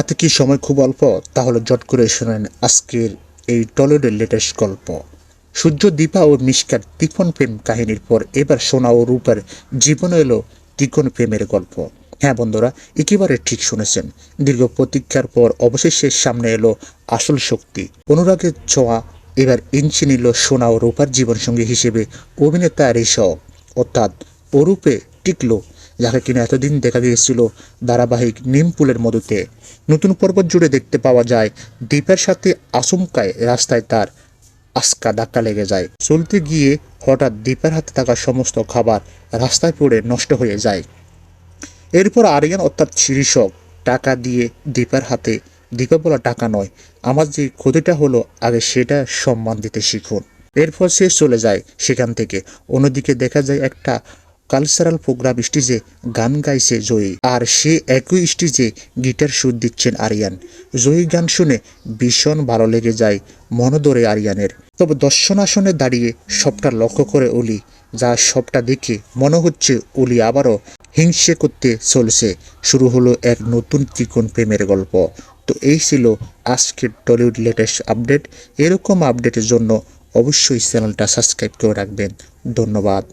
হাতে কি সময় খুব অল্প? তাহলে জট করে শোনেন আজকের এই টলিউডের লেটেস্ট গল্প। সূর্য, দীপা ও মিশকার ত্রিকোণ প্রেম কাহিনীর পর এবার সোনা ও রূপার জীবনে এলো ত্রিকোণ প্রেমের গল্প। হ্যাঁ বন্ধুরা, একেবারে ঠিক শুনেছেন। দীর্ঘ প্রতীক্ষার পর অবশেষে সামনে এলো আসল শক্তি। অনুরাগের ছোঁয়া এবার ইঞ্চি নিল সোনা ও রূপার জীবনসঙ্গী হিসেবে অভিনেতা ঋষভ অর্থাৎ অরূপে টিকলো যাকে কিনা এতদিন দেখা গিয়েছিল ধারাবাহিক নিমপুলের মধুতে নতুন পর্ব জুড়ে দেখতে পাওয়া যায়, দ্বীপের সাথে আচমকায় রাস্তায় তার আস্কা ধাক্কা লেগে যায়। চলতে গিয়ে হঠাৎ দীপের হাতে থাকা সমস্ত খাবার রাস্তায় পড়ে নষ্ট হয়ে যায়। এরপর আরিয়ান অর্থাৎ শিরিষক টাকা দিয়ে দীপার হাতে দীপা বলা টাকা নয়, আমার যে ক্ষতিটা হলো, আগে সেটা সম্মান দিতে শিখুন। এরপর সে চলে যায় সেখান থেকে। অন্যদিকে দেখা যায় একটা কালচারাল প্রোগ্রাম স্টেজে গান গাইছে জয়ী। আর সে একই স্টেজে গিটার সুর দিচ্ছেন আরিয়ান। জয়ী গান শুনে ভীষণ ভালো লেগে যায় মনোদরে আরিয়ানের। তবে দর্শন আসনে দাঁড়িয়ে সবটা লক্ষ্য করে অলি, যা সবটা দেখে মনে হচ্ছে অলি আবারও হিংসে করতে চলছে। শুরু হলো এক নতুন ত্রিকোণ প্রেমের গল্প। তো এই ছিল আজকের টলিউড লেটেস্ট আপডেট। এরকম আপডেটের জন্য অবশ্যই চ্যানেলটা সাবস্ক্রাইব করে রাখবেন। ধন্যবাদ।